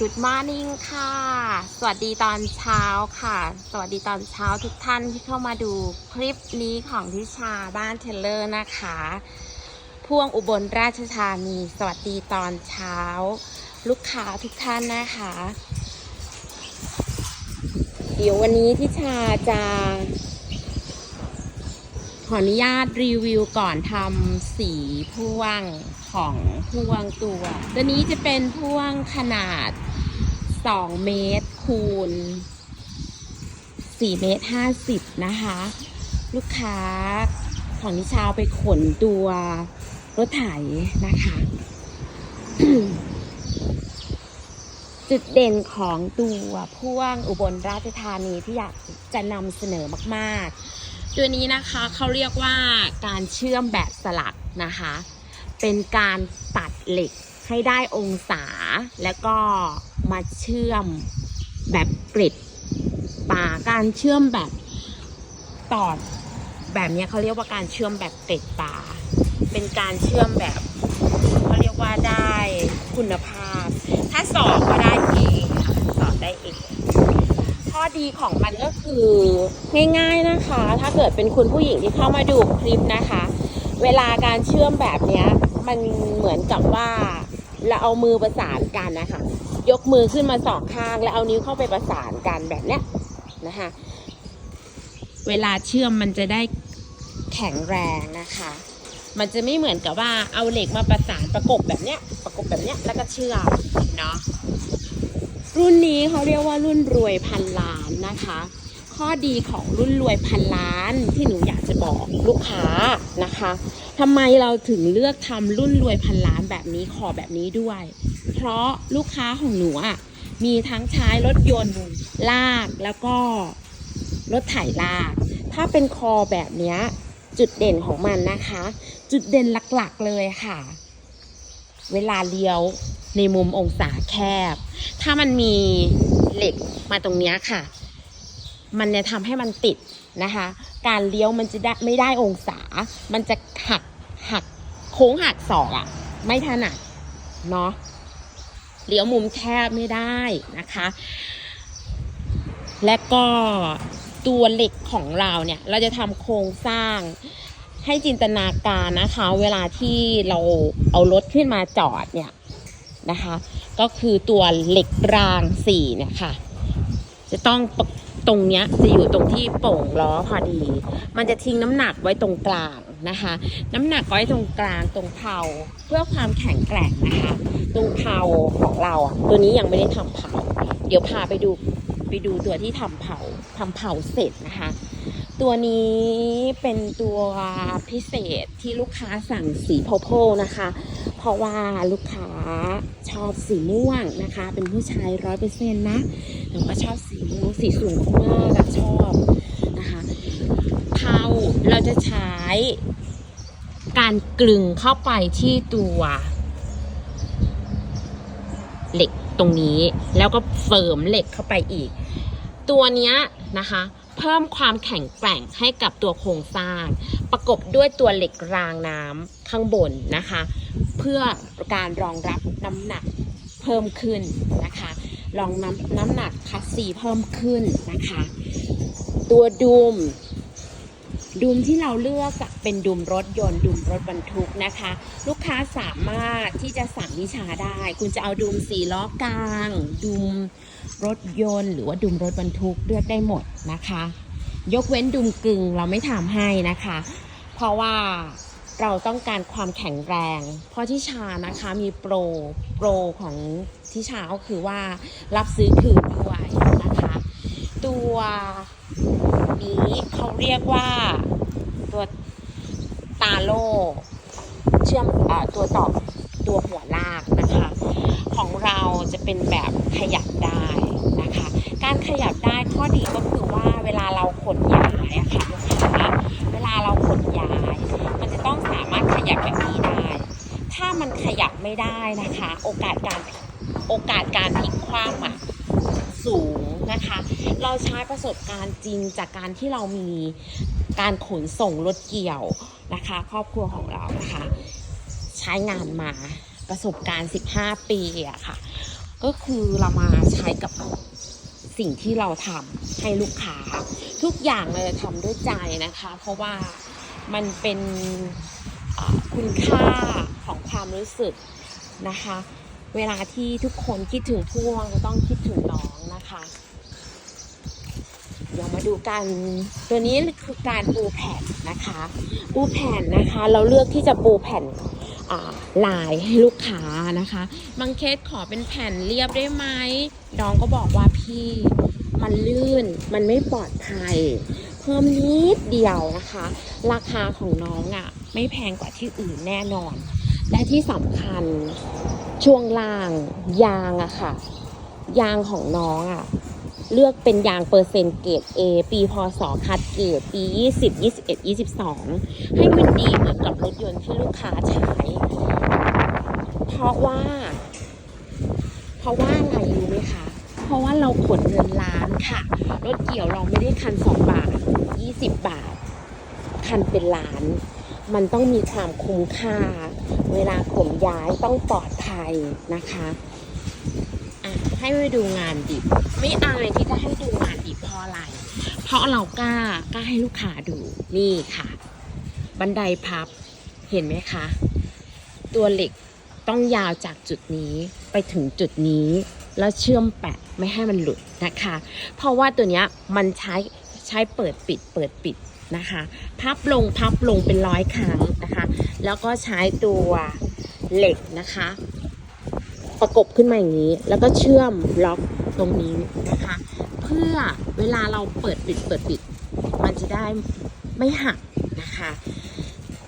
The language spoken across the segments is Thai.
Good Morning ค่ะ สวัสดีตอนเช้าค่ะ สวัสดีตอนเช้าทุกท่านที่เข้ามาดูคลิปนี้ของทิชาบ้านเทเลอร์นะคะ พ่วงอุบลราชธานี สวัสดีตอนเช้า ลูกค้าทุกท่านนะคะ เดี๋ยววันนี้ทิชาจะ ขออนุญาตรีวิวก่อนทำสีพ่วงของพ่วงตัว ตัวนี้จะเป็นพ่วงขนาด 2 เมตรคูณ 4 เมตร 50 นะคะ ลูกค้าของนิชาวไปขนตัวรถไถนะคะ จุดเด่นของตัวพ่วงอุบลราชธานีที่อยากจะนำเสนอมาก ๆ ตัวนี้นะคะเขาเรียกว่าการเชื่อมแบบสลักนะคะ เป็นการตัดเหล็กให้ได้องศา แล้วก็มาเชื่อมแบบกริดป่าการเชื่อมแบบตอด แบบนี้เขาเรียกว่าการเชื่อมแบบกริดป่าเป็นการเชื่อมแบบเขาเรียกว่าได้คุณภาพ ถ้าสอบก็ได้เองค่ะสอบได้เอง ข้อ ดีของมันก็คือง่ายๆนะคะ ถ้าเกิดเป็นคุณผู้หญิงที่เข้ามาดูคลิปนะคะ เวลาการเชื่อมแบบนี้มันเหมือนกับว่าเราเอามือประสานกันนะคะ ยกมือขึ้นมาสองข้าง แล้วเอานิ้วเข้าไปประสานกันแบบเนี้ยนะคะ เวลาเชื่อมมันจะได้แข็งแรงนะคะ มันจะไม่เหมือนกับว่าเอาเหล็กมาประสานประกบแบบเนี้ย ประกบแบบเนี้ยแล้วก็เชื่อมเนาะ รุ่นนี้เขาเรียกว่ารุ่นรวยพันล้านนะคะ ข้อดีของรุ่นรวยพันล้านที่หนูอยากจะบอกลูกค้านะคะทำไมเราถึงเลือกทำรุ่นรวยพันล้านแบบนี้ขอแบบนี้ด้วย เพราะลูกค้าของหนูอะมีทั้งใช้รถยนต์ลากแล้วก็รถไถลาก ถ้าเป็นคอแบบนี้จุดเด่นของมันนะคะ จุดเด่นหลักๆเลยค่ะ เวลาเลี้ยว ในมุมองศาแคบ ถ้ามันมีเหล็กมาตรงนี้ค่ะ มันเนี่ยทำให้มันติดนะคะ การเลี้ยวมันจะได้ไม่ได้องศา มันจะหักหักโค้งหักศอกอะ่ะ ไม่ถนัดเนาะเลี้ยวมุมแคบไม่ได้นะคะ และก็ตัวเหล็กของเราเนี่ย เราจะทำโครงสร้างให้จินตนาการนะคะ เวลาที่เราเอารถขึ้นมาจอดเนี่ย นะคะ ก็คือตัวเหล็กรางสี่เนี่ยค่ะ จะต้องตรงเนี้ยจะอยู่ตรงที่โป่งล้อพอดี มันจะทิ้งน้ำหนักไว้ตรงกลางนะคะ น้ำหนักไว้ตรงกลางตรงเผาเพื่อความแข็งแกร่งนะคะ ตรงเผาของเราอะตัวนี้ยังไม่ได้ทำเผา เดี๋ยวพาไปดูไปดูตัวที่ทำเผาทำเผาเสร็จนะคะ ตัวนี้เป็นตัวพิเศษที่ลูกค้าสั่งสีโพโพนะคะ ราะว่าลูกค้าชอบสีม่วงนะคะ เป็นผู้ชายร้อยเปอร์เซ็นต์นะแต่ว่าชอบสีม่วงสีสูงมากอะชอบนะคะเผาเราจะใช้การกลึงเข้าไปที่ตัวเหล็กตรงนี้ แล้วก็เฟิร์มเหล็กเข้าไปอีก ตัวเนี้ยนะคะเพิ่มความแข็งแกร่งให้กับตัวโครงสร้าง ประกบด้วยตัวเหล็กรางน้ำข้างบนนะคะ เพื่อการรองรับน้ำหนักเพิ่มขึ้นนะคะรองน้ำน้ำหนักคัสซีเพิ่มขึ้นนะคะ ตัวดูมดูมที่เราเลือกเป็นดูมรถยนต์ดูมรถบรรทุกนะคะ ลูกค้าสามารถที่จะสั่งวิชาได้ คุณจะเอาดูมสี่ล้อกลางดูมรถยนต์ หรือว่าดูมรถบรรทุกเลือกได้หมดนะคะ ยกเว้นดุมกึ่งเราไม่ทำให้นะคะ เพราะว่า เราต้องการความแข็งแรง เพราะที่ชานะคะมีโปรโปรของที่ชาก็คือว่ารับซื้อคืนด้วยนะคะ ตัวนี้เขาเรียกว่าตัวตาโลเชื่อมอตัวต่อตัวหัวลากนะคะ ของเราจะเป็นแบบขยับได้นะคะ การขยับได้ข้อดีก็คือว่าเวลาเราขนย้ายอะค่ะลูกค้าเวลาเราขนย้าย สามารถขยับแบบนี้ได้ ถ้ามันขยับไม่ได้นะคะ โอกาสการพลิกโอกาสการพลิกคว่ำอะสูงนะคะ เราใช้ประสบการณ์จริงจากการที่เรามีการขนส่งรถเกี่ยวนะคะ ครอบครัวของเรานะคะ ใช้งานมาประสบการณ์ 15 ปีอะค่ะ ก็คือเรามาใช้กับสิ่งที่เราทำให้ลูกค้า ทุกอย่างเราจะทำด้วยใจนะคะ เพราะว่า มันเป็นคุณค่าของความรู้สึกนะคะ เวลาที่ทุกคนคิดถึงพ่วงก็ต้องคิดถึงน้องนะคะ เดี๋ยวมาดูกัน ตัวนี้คือการปูแผ่นนะคะ ปูแผ่นนะคะ เราเลือกที่จะปูแผ่นลายให้ลูกค้านะคะ บางเคสขอเป็นแผ่นเรียบได้ไหมน้องก็บอกว่าพี่มันลื่น มันไม่ปลอดภัย เพิ่มนิดเดียวนะคะ ราคาของน้องอะ่ะ ไม่แพงกว่าที่อื่นแน่นอน และที่สำคัญช่วงล่างยางอะค่ะ ยางของน้องอะเลือกเป็นยางเปอร์เซ็นต์เกรด A ปีพศคัดเกรดปี 20 21 22 ให้มันดีเหมือนกับรถยนต์ที่ลูกค้าใช้ เพราะว่า เพราะว่าอะไรรู้ไหมคะ เพราะว่าเราขนเงินล้านค่ะ รถเกี่ยวเราไม่ได้คัน2บาท20บาท คันเป็นล้าน มันต้องมีความคุ้มค่า เวลาขนย้ายต้องปลอดภัยนะคะอะให้ไปดูงานดิบ ไม่อายที่จะให้ดูงานดิบเพราะอะไร เพราะเรากล้ากล้าให้ลูกค้าดูนี่ค่ะ บันไดพับเห็นไหมคะ ตัวเหล็กต้องยาวจากจุดนี้ไปถึงจุดนี้ แล้วเชื่อมแปะไม่ให้มันหลุดนะคะ เพราะว่าตัวเนี้ยมันใช้ใช้เปิดปิดเปิดปิดนะคะ พับลงพับลงเป็นร้อยครั้งนะคะ แล้วก็ใช้ตัวเหล็กนะคะ ประกบขึ้นมาอย่างนี้ แล้วก็เชื่อมล็อกตรงนี้นะคะ เพื่อเวลาเราเปิดปิดเปิดปิด มันจะได้ไม่หักนะคะ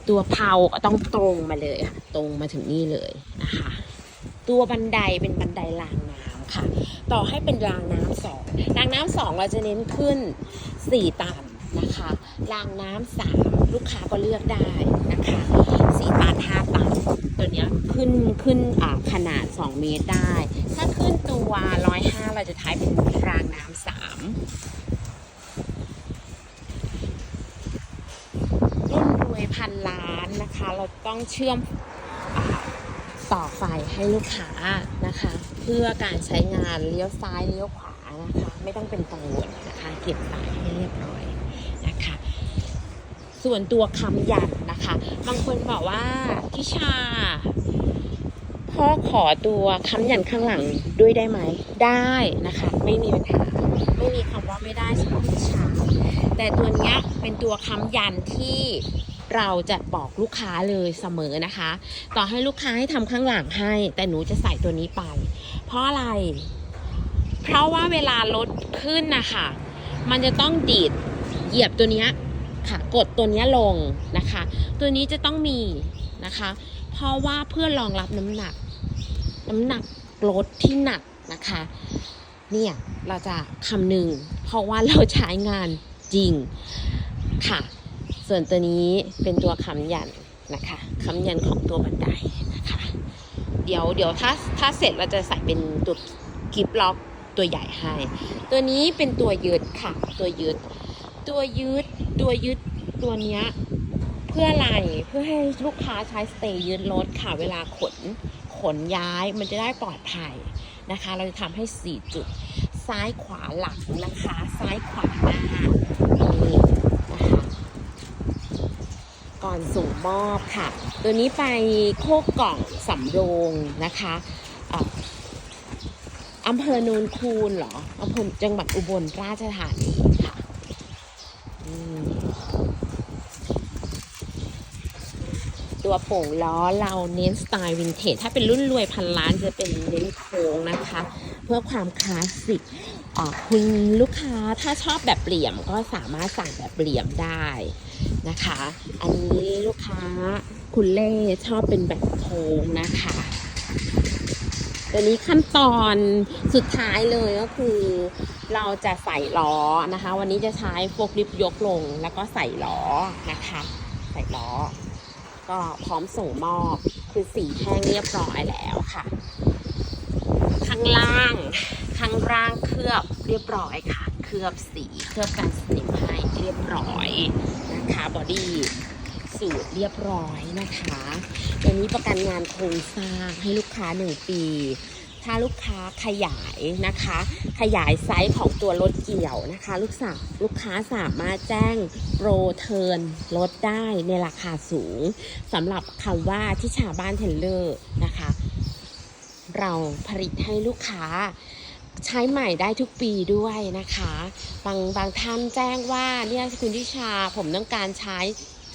ตัวเพาต้องตรงมาเลยค่ะตรงมาถึงนี่เลยนะคะ ตัวบันไดเป็นบันไดราง ค่ะ ต่อให้เป็นรางน้ำสองรางน้ำสองเราจะเน้นขึ้นสี่ตันนะคะ รางน้ำสามลูกค้าก็เลือกได้นะคะสี่ตันห้าตันตัวเนี้ยขึ้นขึ้นอ่าขนาด 2 เมตรได้ ถ้าขึ้นตัวร้อยห้าเราจะใช้เป็นรางน้ำสามรุ่นรวยพันล้านนะคะ เราต้องเชื่อม ต่อไฟให้ลูกค้านะคะ เพื่อการใช้งานเลี้ยวซ้ายเลี้ยวขวานะคะ ไม่ต้องเป็นกังวลนะคะเก็บสายให้เรียบร้อยนะคะ ส่วนตัวคำยันนะคะ บางคนบอกว่าพิชาพ่อขอตัวค้ำยันข้างหลังด้วยได้ไหมได้นะคะ ไม่มีปัญหาไม่มีคำว่าไม่ได้สำหรับพิชาแต่ตัวนี้เป็นตัวค้ำยันที่ เราจะบอกลูกค้าเลยเสมอนะคะ ต่อให้ลูกค้าให้ทำข้างหลังให้ แต่หนูจะใส่ตัวนี้ไป เพราะอะไร เพราะว่าเวลารถขึ้นนะคะมันจะต้องดีดเหยียบตัวนี้ค่ะกดตัวนี้ลงนะคะ ตัวนี้จะต้องมีนะคะ เพราะว่าเพื่อรองรับน้ำหนัก น้ำหนักรถที่หนักนะคะ เนี่ยเราจะคำนึงเพราะว่าเราใช้งานจริงค่ะ ส่วนตัวนี้เป็นตัวคำยันนะคะคำยันของตัวบันไดนะคะ เดี๋ยวเดี๋ยวถ้าถ้าเสร็จเราจะใส่เป็นตัวกิฟล็อกตัวใหญ่ให้ ตัวนี้เป็นตัวยืดค่ะ ตัวยืด ตัวยืด ตัวยืด ตัวเนี้ยเพื่ออะไร เพื่อให้ลูกค้าใช้สเตย์ยืดรถค่ะ เวลาขน ขนย้าย มันจะได้ปลอดภัยนะคะ เราจะทำให้ 4 จุด ซ้ายขวาหลังนะคะ ซ้ายขวาหน้านี่นะคะ ก่อนส่งมอบค่ะ ตัวนี้ไปโคกกล่องสำโรงนะคะอะอำเภอโนูนคูนเหรออำเภอจังหวัดอุบลราชธานีค่ะตัวโป่งล้อเราเน้นสไตล์วินเทจ ถ้าเป็นรุ่นรวยพันล้านจะเป็นเน้นโค้งนะคะ เพื่อความคลาสสิกคุณลูกค้าถ้าชอบแบบเหลี่ยมก็สามารถสั่งแบบเหลี่ยมได้ นะคะ อันนี้ลูกค้าคุณเล่ชอบเป็นแบบโค้งนะคะตัวนี้ขั้นตอนสุดท้ายเลยก็คือเราจะใส่ล้อนะคะ วันนี้จะใช้โฟกลิฟยกลงแล้วก็ใส่ล้อนะคะ ใส่ล้อ ก็พร้อมส่งมอบคือสีแห้งเรียบร้อยแล้วค่ะ ข้างล่าง ข้างล่างเคลือบเรียบร้อยค่ะ เคลือบสีเคลือบกันสนิมให้เรียบร้อยนะคะบอดี้สูตรเรียบร้อยนะคะตัวนี้ประกันงานโครงสร้างให้ลูกค้า 1 ปี ถ้าลูกค้าขยายนะคะ ขยายไซส์ของตัวรถเกี่ยวนะคะ ลูกสาวลูกค้าสามารถแจ้งโปรเทิร์นลดได้ในราคาสูงสำหรับคำว่าที่ชาวบ้านเทรลเลอร์นะคะ เราผลิตให้ลูกค้า ใช้ใหม่ได้ทุกปีด้วยนะคะ บางบางท่านแจ้งว่าเนี่ยคุณทิชาผมต้องการใช้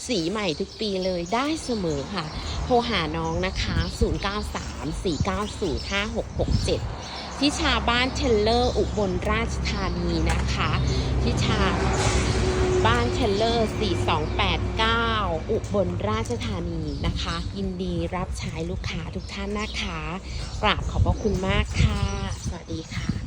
สีใหม่ทุกปีเลยได้เสมอค่ะ โทรหาน้องนะคะ 0934905667ที่ชาบ้านเทลเลอร์อุบลราชธานีนะคะที่ชาบ้านเทลเลอร์ 4289 อุบลราชธานีนะคะ ยินดีรับใช้ลูกค้าทุกท่านนะคะ กราบขอบพระคุณมากค่ะ สวัสดีค่ะ